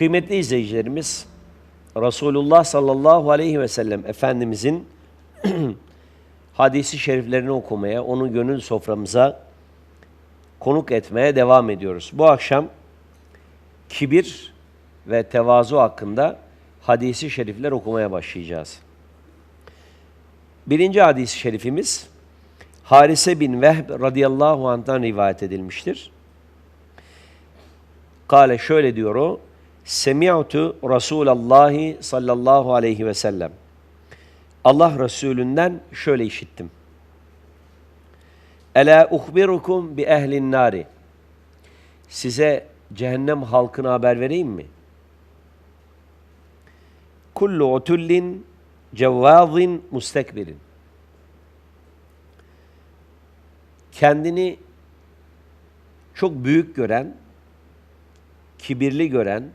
Kıymetli izleyicilerimiz, Resulullah sallallahu aleyhi ve sellem Efendimizin hadisi şeriflerini okumaya, onu gönül soframıza konuk etmeye devam ediyoruz. Bu akşam kibir ve tevazu hakkında hadisi şerifler okumaya başlayacağız. Birinci hadis-i şerifimiz Harise bin Vehb radıyallahu anh'tan rivayet edilmiştir. Kale şöyle diyor o, Semi'tu Resulallahi sallallahu aleyhi ve sellem. Allah Resulünden şöyle işittim. Ela uhbirukum bi ehlin nari. Size cehennem halkına haber vereyim mi? Kullu utullin cevvazin mustekbirin. Kendini çok büyük gören, kibirli gören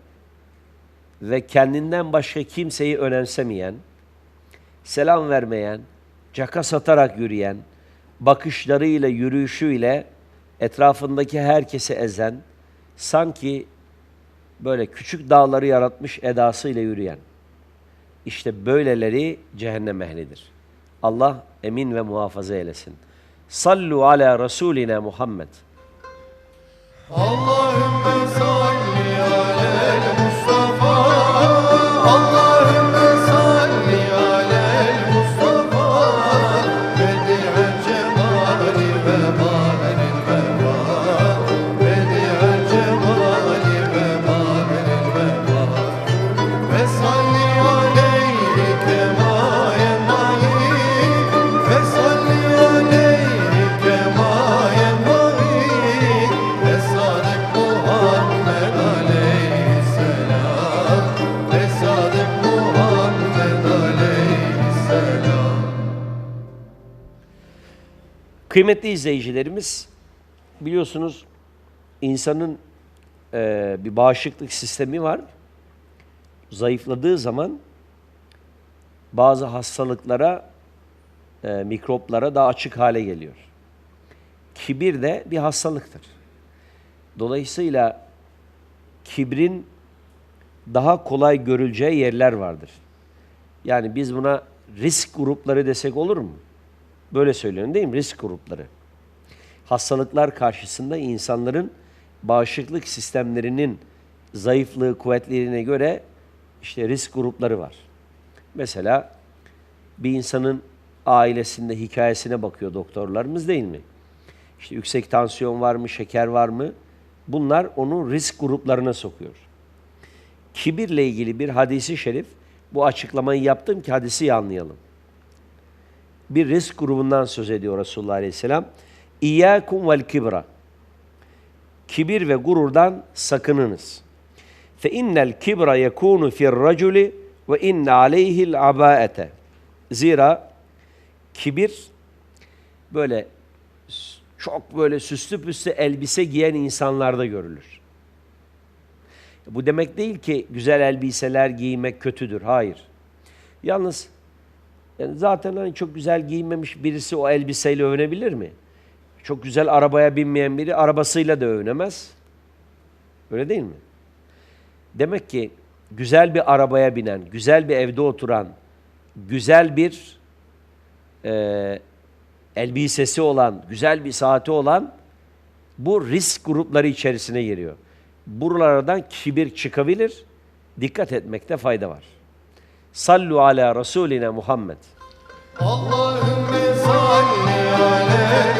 ve kendinden başka kimseyi önemsemeyen, selam vermeyen, caka satarak yürüyen, bakışlarıyla, yürüyüşüyle etrafındaki herkesi ezen, sanki böyle küçük dağları yaratmış edasıyla yürüyen. İşte böyleleri cehennem ehlidir. Allah emin ve muhafaza eylesin. Sallu ala Resulina Muhammed. Allahümme salli Kıymetli izleyicilerimiz, biliyorsunuz insanın eee, bir bağışıklık sistemi var. Zayıfladığı zaman bazı hastalıklara, eee, mikroplara daha açık hale geliyor. Kibir de bir hastalıktır. Dolayısıyla kibrin daha kolay görüleceği yerler vardır. Yani biz buna risk grupları desek olur mu? Böyle söylüyorum değil mi? Risk grupları. Hastalıklar karşısında insanların bağışıklık sistemlerinin zayıflığı, kuvvetlerine göre işte risk grupları var. Mesela bir insanın ailesinde hikayesine bakıyor doktorlarımız değil mi? İşte yüksek tansiyon var mı, şeker var mı? Bunlar onu risk gruplarına sokuyor. Kibirle ilgili bir hadisi şerif, bu açıklamayı yaptım ki hadisi anlayalım bir risk grubundan söz ediyor Resulullah Aleyhisselam. İyyâkum vel kibra. Kibir ve gururdan sakınınız. Fe innel kibra yekunu fi'r raculi ve inne aleyhil abaete. Zira kibir böyle çok böyle süslü püslü elbise giyen insanlarda görülür. Bu demek değil ki güzel elbiseler giymek kötüdür. Hayır. Yalnız yani zaten hani çok güzel giyinmemiş birisi o elbiseyle övünebilir mi? Çok güzel arabaya binmeyen biri arabasıyla da övünemez. Öyle değil mi? Demek ki güzel bir arabaya binen, güzel bir evde oturan, güzel bir e, elbisesi olan, güzel bir saati olan bu risk grupları içerisine giriyor. Buralardan kibir çıkabilir. Dikkat etmekte fayda var. Sallu ala Resulina Muhammed. Allahümme salli alel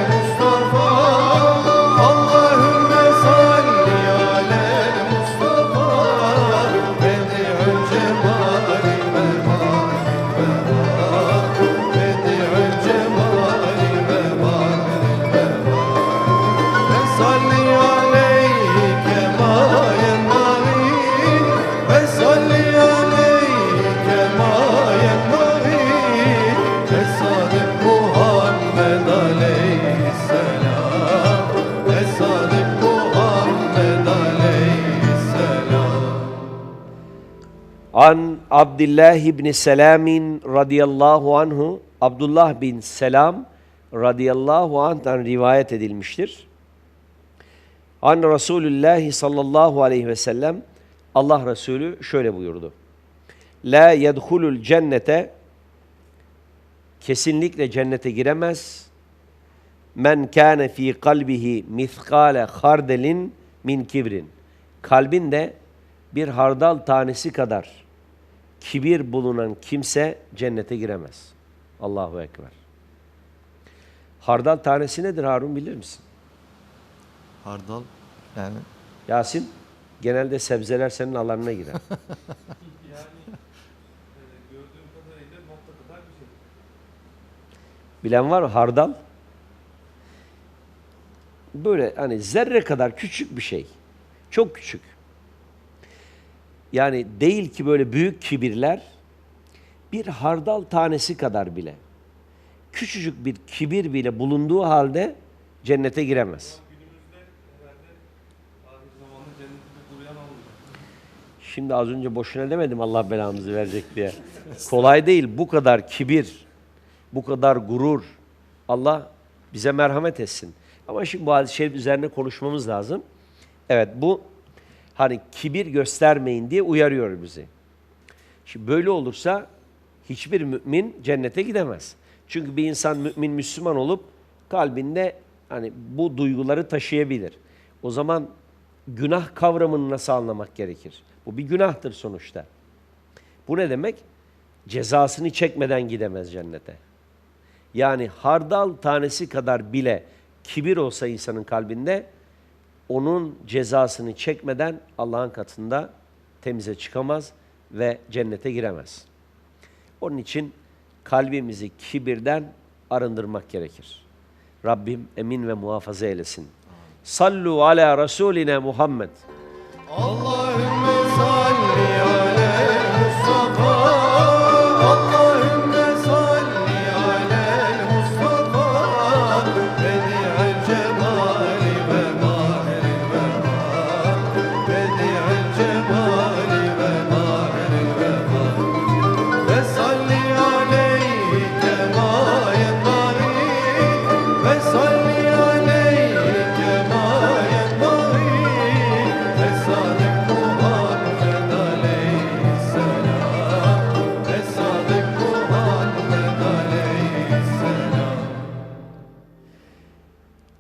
Abdullah ibn Selam'in radıyallahu anhu Abdullah bin Selam radıyallahu anh'tan rivayet edilmiştir. An Resulullah sallallahu aleyhi ve sellem Allah Resulü şöyle buyurdu. La yedhulul cennete kesinlikle cennete giremez. Men kâne fî kalbihi mithkâle hardelin min kibrin. Kalbinde bir hardal tanesi kadar kibir bulunan kimse cennete giremez. Allahu Ekber. Hardal tanesi nedir Harun bilir misin? Hardal yani Yasin, genelde sebzeler senin alanına girer. Bilen var mı? Hardal. Böyle hani zerre kadar küçük bir şey. Çok küçük. Yani değil ki böyle büyük kibirler bir hardal tanesi kadar bile. Küçücük bir kibir bile bulunduğu halde cennete giremez. Şimdi az önce boşuna demedim Allah belamızı verecek diye. Kolay değil. Bu kadar kibir, bu kadar gurur. Allah bize merhamet etsin. Ama şimdi bu hadis-i şerif üzerine konuşmamız lazım. Evet bu hani kibir göstermeyin diye uyarıyor bizi. Şimdi böyle olursa hiçbir mümin cennete gidemez. Çünkü bir insan mümin Müslüman olup kalbinde hani bu duyguları taşıyabilir. O zaman günah kavramını nasıl anlamak gerekir? Bu bir günahtır sonuçta. Bu ne demek? Cezasını çekmeden gidemez cennete. Yani hardal tanesi kadar bile kibir olsa insanın kalbinde onun cezasını çekmeden Allah'ın katında temize çıkamaz ve cennete giremez. Onun için kalbimizi kibirden arındırmak gerekir. Rabbim emin ve muhafaza eylesin. Sallu ala Resulina Muhammed. Allahümme salli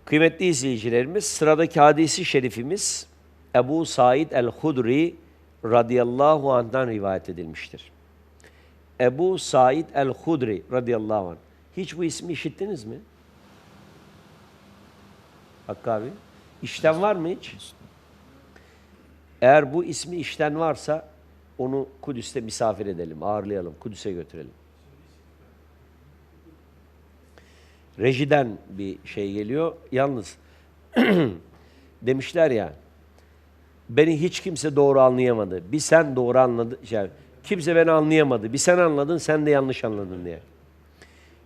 Kıymetli izleyicilerimiz, sıradaki hadisi şerifimiz Ebu Said el-Hudri radıyallahu anh'dan rivayet edilmiştir. Ebu Said el-Hudri radıyallahu anh. Hiç bu ismi işittiniz mi? Hakkı abi. İşten var mı hiç? Eğer bu ismi işten varsa onu Kudüs'te misafir edelim, ağırlayalım, Kudüs'e götürelim. Rejiden bir şey geliyor. Yalnız demişler ya beni hiç kimse doğru anlayamadı. Bir sen doğru anladın. Yani kimse beni anlayamadı. Bir sen anladın, sen de yanlış anladın diye.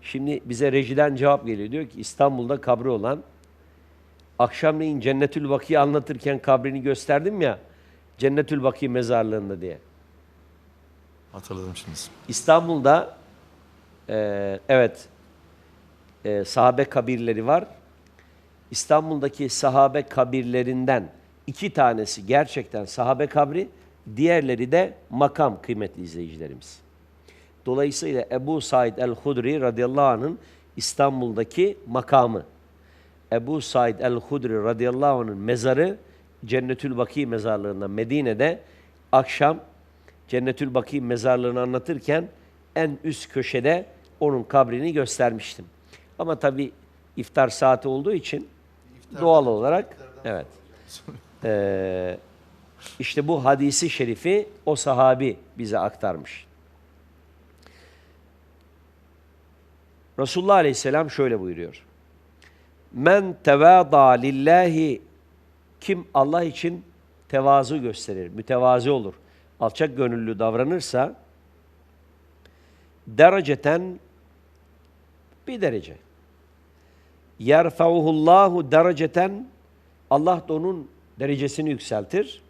Şimdi bize rejiden cevap geliyor. Diyor ki İstanbul'da kabri olan akşamleyin Cennetül Baki'yi anlatırken kabrini gösterdim ya Cennetül Baki mezarlığında diye. hatırladım şimdi. İstanbul'da eee, evet eee, sahabe kabirleri var. İstanbul'daki sahabe kabirlerinden iki tanesi gerçekten sahabe kabri, diğerleri de makam kıymetli izleyicilerimiz. Dolayısıyla Ebu Said el-Hudri radıyallahu anh'ın İstanbul'daki makamı. Ebu Said el-Hudri radıyallahu anh'ın mezarı Cennetül Baki mezarlığında Medine'de akşam Cennetül Baki mezarlığını anlatırken en üst köşede onun kabrini göstermiştim. Ama tabi iftar saati olduğu için doğal olarak evet. Ee, işte bu hadisi şerifi o sahabi bize aktarmış. Resulullah Aleyhisselam şöyle buyuruyor. Men tevâdâ lillahi kim Allah için tevazu gösterir, mütevazi olur, alçak gönüllü davranırsa dereceten bir derece. Yerfauhullahu dereceten Allah da onun derecesini yükseltir.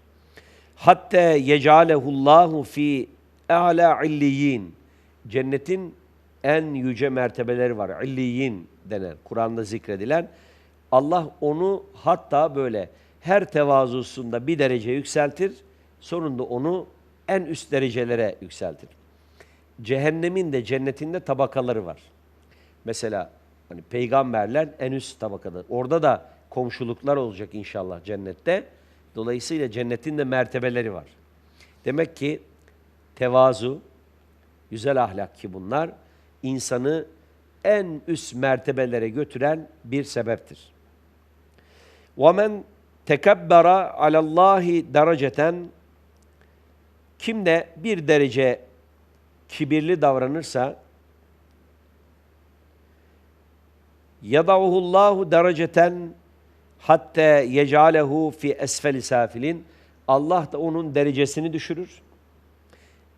Hatta yecalehullahu fi a'la illiyin. Cennetin en yüce mertebeleri var. İlliyin denen, Kur'an'da zikredilen. Allah onu hatta böyle her tevazusunda bir derece yükseltir. sonunda onu en üst derecelere yükseltir. Cehennemin de cennetin de tabakaları var. Mesela hani peygamberler en üst tabakada. Orada da komşuluklar olacak inşallah cennette. Dolayısıyla cennetin de mertebeleri var. Demek ki tevazu, güzel ahlak ki bunlar insanı en üst mertebelere götüren bir sebeptir. وَمَنْ تَكَبَّرَ عَلَى اللّٰهِ dereceten kim de bir derece kibirli davranırsa yadavullahu dereceten hatta yecalehu fi esfeli safilin Allah da onun derecesini düşürür.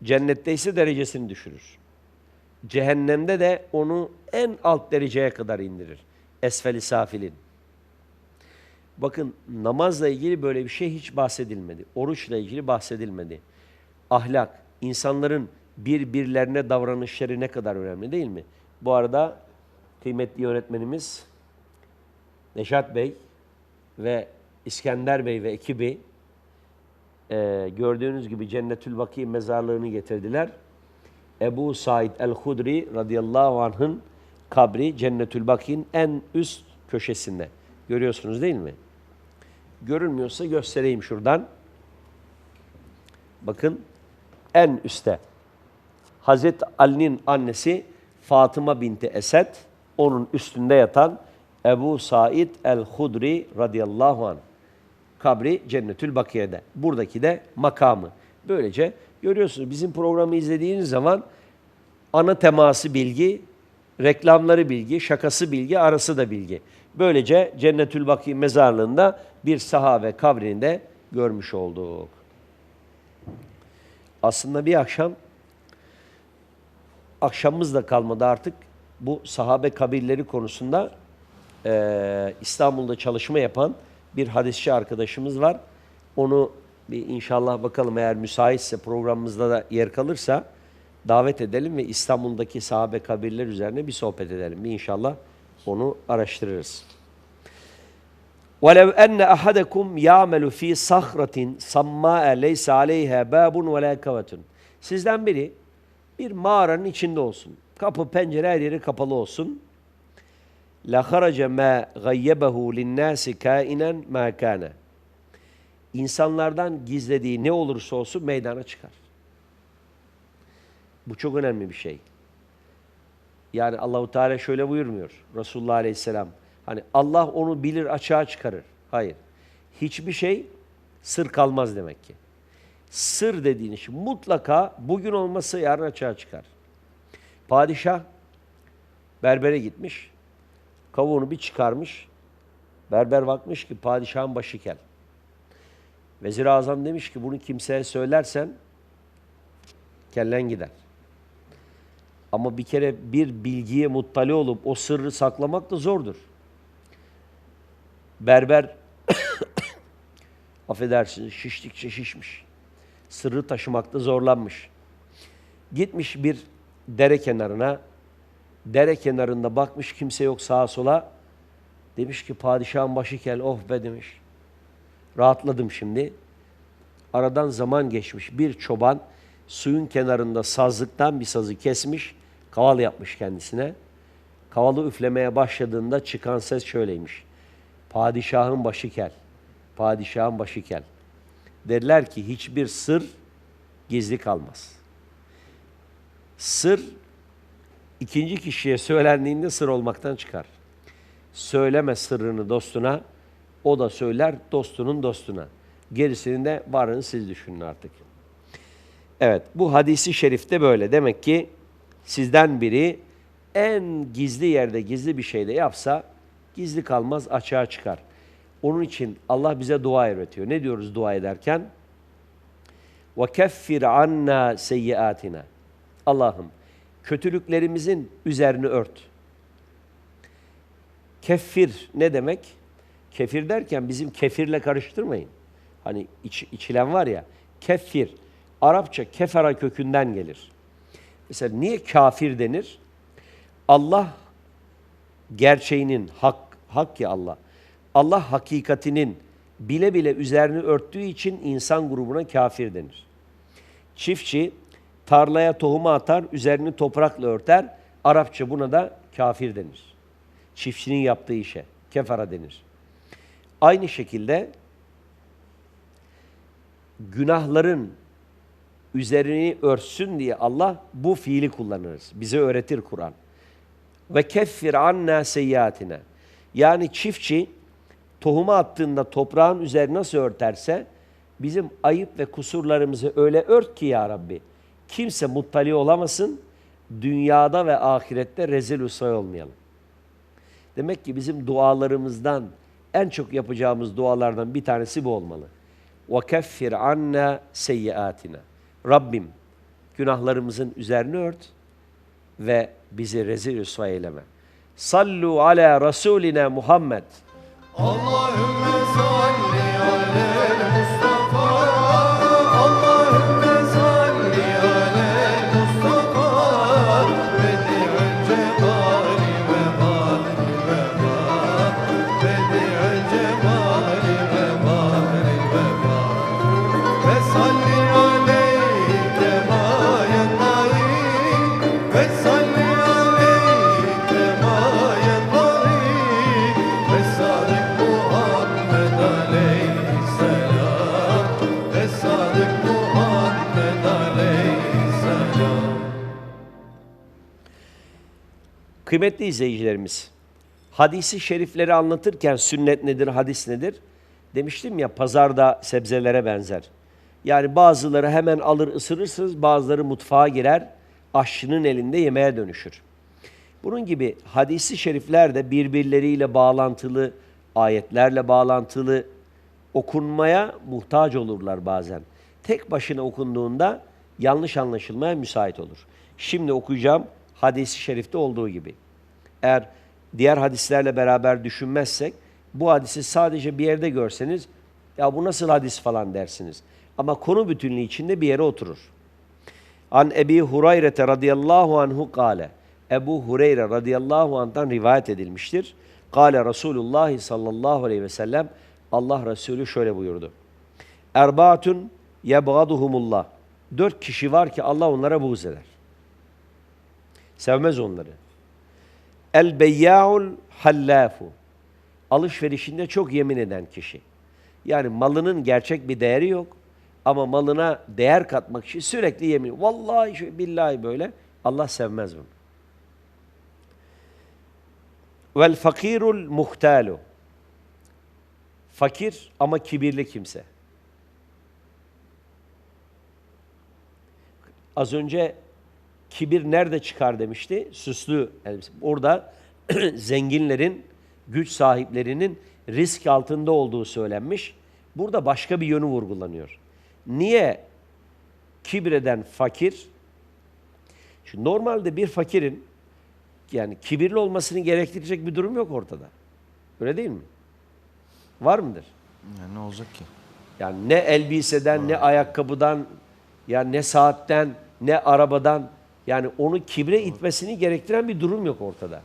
Cennette ise derecesini düşürür. Cehennemde de onu en alt dereceye kadar indirir. Esfeli safilin. Bakın namazla ilgili böyle bir şey hiç bahsedilmedi. Oruçla ilgili bahsedilmedi. Ahlak, insanların birbirlerine davranışları ne kadar önemli değil mi? Bu arada kıymetli yönetmenimiz Neşat Bey ve İskender Bey ve ekibi e, gördüğünüz gibi Cennetül Baki mezarlığını getirdiler. Ebu Said el-Hudri radıyallahu anh'ın kabri Cennetül Baki'nin en üst köşesinde. Görüyorsunuz değil mi? Görünmüyorsa göstereyim şuradan. Bakın en üstte. Hazreti Ali'nin annesi Fatıma binti Esed, onun üstünde yatan Ebu Said el-Hudri radıyallahu anh. Kabri Cennetül Bakiye'de. Buradaki de makamı. Böylece görüyorsunuz bizim programı izlediğiniz zaman ana teması bilgi, reklamları bilgi, şakası bilgi, arası da bilgi. Böylece Cennetül Baki mezarlığında bir sahabe kabrini de görmüş olduk. Aslında bir akşam akşamımız da kalmadı artık. Bu sahabe kabirleri konusunda eee, İstanbul'da çalışma yapan bir hadisçi arkadaşımız var. Onu bir inşallah bakalım eğer müsaitse programımızda da yer kalırsa davet edelim ve İstanbul'daki sahabe kabirler üzerine bir sohbet edelim. Bir inşallah onu araştırırız. وَلَوْ أَنَّ أَحَدَكُمْ يَعْمَلُ ف۪ي صَخْرَةٍ سَمَّاءَ لَيْسَ عَلَيْهَا بَابٌ وَلَا كَوَةٌ Sizden biri bir mağaranın içinde olsun. Kapı, pencere her yeri kapalı olsun. لَخَرَجَ مَا غَيَّبَهُ لِلنَّاسِ كَائِنًا مَا كَانَ İnsanlardan gizlediği ne olursa olsun meydana çıkar. Bu çok önemli bir şey. Yani Allahu Teala şöyle buyurmuyor Resulullah Aleyhisselam. Hani Allah onu bilir açığa çıkarır. Hayır. Hiçbir şey sır kalmaz demek ki. Sır dediğin şey mutlaka bugün olması yarın açığa çıkar. Padişah berbere gitmiş. Kavuğunu bir çıkarmış. Berber bakmış ki padişahın başı kel. Vezir-i Azam demiş ki bunu kimseye söylersen kellen gider. Ama bir kere bir bilgiye muttali olup o sırrı saklamak da zordur. Berber affedersiniz şiştikçe şişmiş. Sırrı taşımakta zorlanmış. Gitmiş bir dere kenarına. Dere kenarında bakmış kimse yok sağa sola. Demiş ki padişahın başı kel oh be demiş. Rahatladım şimdi. Aradan zaman geçmiş. Bir çoban suyun kenarında sazlıktan bir sazı kesmiş. Kaval yapmış kendisine. Kavalı üflemeye başladığında çıkan ses şöyleymiş. Padişahın başı kel. Padişahın başı kel. Derler ki hiçbir sır gizli kalmaz. Sır ikinci kişiye söylendiğinde sır olmaktan çıkar. Söyleme sırrını dostuna, o da söyler dostunun dostuna. Gerisini de varını siz düşünün artık. Evet, bu hadisi şerifte böyle. Demek ki sizden biri en gizli yerde gizli bir şey de yapsa gizli kalmaz, açığa çıkar. Onun için Allah bize dua öğretiyor. Ne diyoruz dua ederken? وَكَفِّرْ عَنَّا سَيِّئَاتِنَا Allah'ım kötülüklerimizin üzerini ört. Keffir ne demek? Kefir derken bizim kefirle karıştırmayın. Hani iç, içilen var ya, keffir. Arapça kefera kökünden gelir. Mesela niye kafir denir? Allah gerçeğinin, hak, hak ya Allah. Allah hakikatinin bile bile üzerini örttüğü için insan grubuna kafir denir. Çiftçi tarlaya tohumu atar, üzerini toprakla örter. Arapça buna da kafir denir. Çiftçinin yaptığı işe kefara denir. Aynı şekilde günahların üzerini örtsün diye Allah bu fiili kullanırız. Bize öğretir Kur'an. Ve keffir anna seyyiatine. Yani çiftçi tohumu attığında toprağın üzerine nasıl örterse bizim ayıp ve kusurlarımızı öyle ört ki ya Rabbi kimse muttali olamasın dünyada ve ahirette rezil usay olmayalım. Demek ki bizim dualarımızdan en çok yapacağımız dualardan bir tanesi bu olmalı. وَكَفِّرْ عَنَّا سَيِّئَاتِنَا Rabbim günahlarımızın üzerini ört ve bizi rezil rüsva eyleme. Sallu ala Rasulina Muhammed. Allahümme salli Kıymetli izleyicilerimiz, hadisi şerifleri anlatırken sünnet nedir, hadis nedir? Demiştim ya pazarda sebzelere benzer. Yani bazıları hemen alır ısırırsınız, bazıları mutfağa girer, aşçının elinde yemeğe dönüşür. Bunun gibi hadisi şerifler de birbirleriyle bağlantılı, ayetlerle bağlantılı, okunmaya muhtaç olurlar bazen. Tek başına okunduğunda yanlış anlaşılmaya müsait olur. Şimdi okuyacağım hadisi şerifte olduğu gibi. Eğer diğer hadislerle beraber düşünmezsek bu hadisi sadece bir yerde görseniz ya bu nasıl hadis falan dersiniz. Ama konu bütünlüğü içinde bir yere oturur. An Ebi Hureyre radıyallahu anhu kâle. Ebu Hureyre radıyallahu anh'tan rivayet edilmiştir. Kâle Resulullah sallallahu aleyhi ve sellem Allah Resulü şöyle buyurdu. Erbaatun yebgaduhumullah. Dört kişi var ki Allah onlara buğz eder. Sevmez onları. El beyyâul hallâfu. Alışverişinde çok yemin eden kişi. Yani malının gerçek bir değeri yok. Ama malına değer katmak için sürekli yemin. Vallahi billahi böyle. Allah sevmez bunu. Vel fakirul muhtalu. Fakir ama kibirli kimse. Az önce kibir nerede çıkar demişti? Süslü elbise. Orada zenginlerin, güç sahiplerinin risk altında olduğu söylenmiş. Burada başka bir yönü vurgulanıyor. Niye kibreden fakir? Çünkü normalde bir fakirin yani kibirli olmasını gerektirecek bir durum yok ortada. Öyle değil mi? Var mıdır? Yani ne olacak ki? Yani ne elbiseden, ne ayakkabıdan, ya ne saatten, ne arabadan yani onu kibre itmesini gerektiren bir durum yok ortada.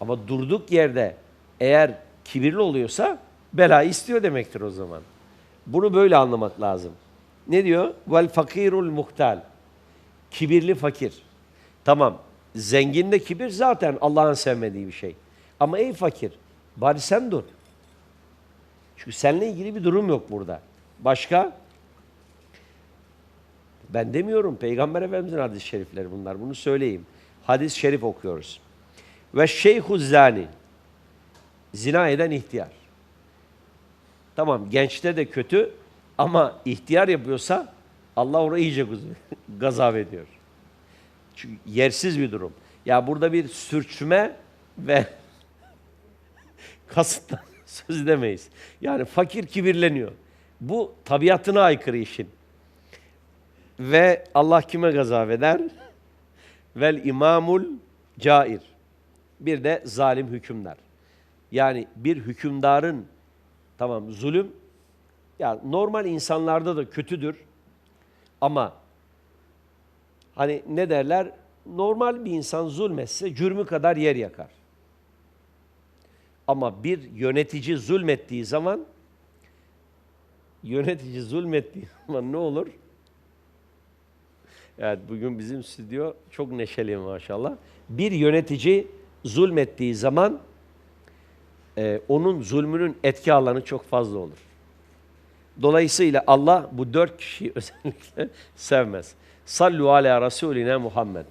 Ama durduk yerde eğer kibirli oluyorsa bela istiyor demektir o zaman. Bunu böyle anlamak lazım. Ne diyor? Vel fakirul muhtal. Kibirli fakir. Tamam. Zengin de kibir zaten Allah'ın sevmediği bir şey. Ama ey fakir, bari sen dur. Çünkü seninle ilgili bir durum yok burada. Başka? Ben demiyorum. Peygamber Efendimiz'in hadis-i şerifleri bunlar. Bunu söyleyeyim. Hadis-i şerif okuyoruz. Ve şeyhu zani. Zina eden ihtiyar. Tamam gençte de kötü ama ihtiyar yapıyorsa Allah ona iyice gaz- gazap ediyor. Çünkü yersiz bir durum. Ya burada bir sürçme ve kasıttan söz edemeyiz. Yani fakir kibirleniyor. Bu tabiatına aykırı işin. Ve Allah kime gazap eder? Vel imamul cair. Bir de zalim hükümdar. Yani bir hükümdarın tamam zulüm ya normal insanlarda da kötüdür. Ama hani ne derler? Normal bir insan zulmetse cürmü kadar yer yakar. Ama bir yönetici zulmettiği zaman yönetici zulmettiği zaman ne olur? Evet bugün bizim stüdyo çok neşeli maşallah. Bir yönetici zulmettiği zaman e, onun zulmünün etki alanı çok fazla olur. Dolayısıyla Allah bu dört kişiyi özellikle sevmez. Sallu ala Resulina Muhammed.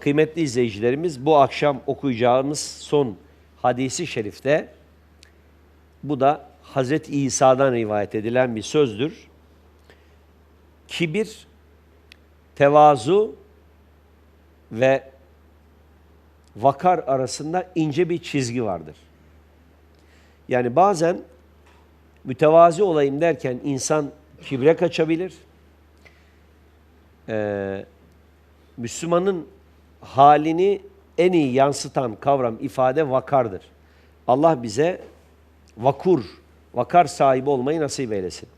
Kıymetli izleyicilerimiz bu akşam okuyacağımız son hadisi şerifte bu da Hazreti İsa'dan rivayet edilen bir sözdür. Kibir, tevazu ve vakar arasında ince bir çizgi vardır. Yani bazen mütevazi olayım derken insan kibre kaçabilir. Ee, Müslümanın halini en iyi yansıtan kavram, ifade vakardır. Allah bize vakur, vakar sahibi olmayı nasip eylesin.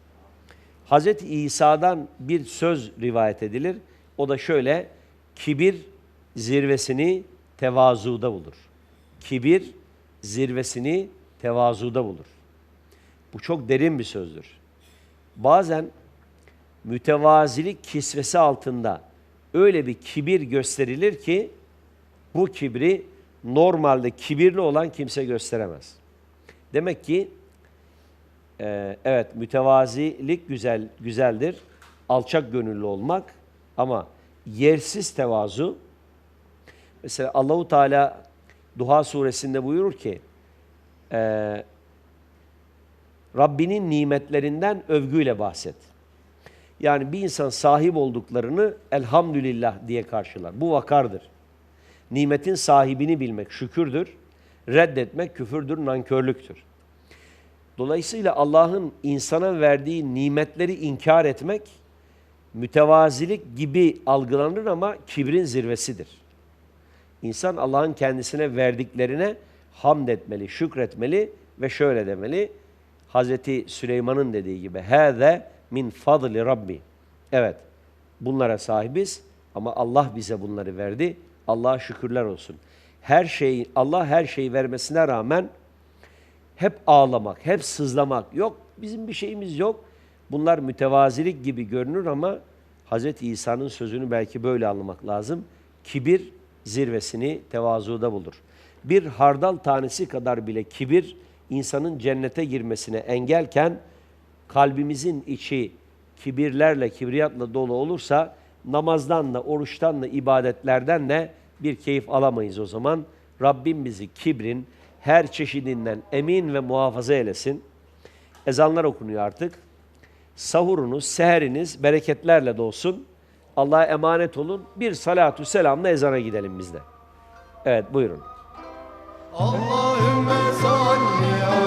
Hz. İsa'dan bir söz rivayet edilir. O da şöyle, kibir zirvesini tevazuda bulur. Kibir zirvesini tevazuda bulur. Bu çok derin bir sözdür. Bazen mütevazilik kisvesi altında öyle bir kibir gösterilir ki bu kibri normalde kibirli olan kimse gösteremez. Demek ki e, evet mütevazilik güzel güzeldir. Alçak gönüllü olmak ama yersiz tevazu mesela Allahu Teala Duha suresinde buyurur ki e, Rabbinin nimetlerinden övgüyle bahset. Yani bir insan sahip olduklarını elhamdülillah diye karşılar. Bu vakardır. Nimetin sahibini bilmek şükürdür. Reddetmek küfürdür, nankörlüktür. Dolayısıyla Allah'ın insana verdiği nimetleri inkar etmek mütevazilik gibi algılanır ama kibrin zirvesidir. İnsan Allah'ın kendisine verdiklerine hamd etmeli, şükretmeli ve şöyle demeli. Hazreti Süleyman'ın dediği gibi hâze min fadli rabbi. Evet bunlara sahibiz ama Allah bize bunları verdi. Allah'a şükürler olsun. Her şeyi Allah her şeyi vermesine rağmen hep ağlamak, hep sızlamak yok. Bizim bir şeyimiz yok. Bunlar mütevazilik gibi görünür ama Hz. İsa'nın sözünü belki böyle anlamak lazım. Kibir zirvesini tevazuda bulur. Bir hardal tanesi kadar bile kibir insanın cennete girmesine engelken kalbimizin içi kibirlerle, kibriyatla dolu olursa namazdan da, oruçtan da, ibadetlerden de bir keyif alamayız o zaman. Rabbim bizi kibrin her çeşidinden emin ve muhafaza eylesin. Ezanlar okunuyor artık. Sahurunuz, seheriniz bereketlerle dolsun. Allah'a emanet olun. Bir salatü selamla ezana gidelim biz de. Evet buyurun. Allahümme salli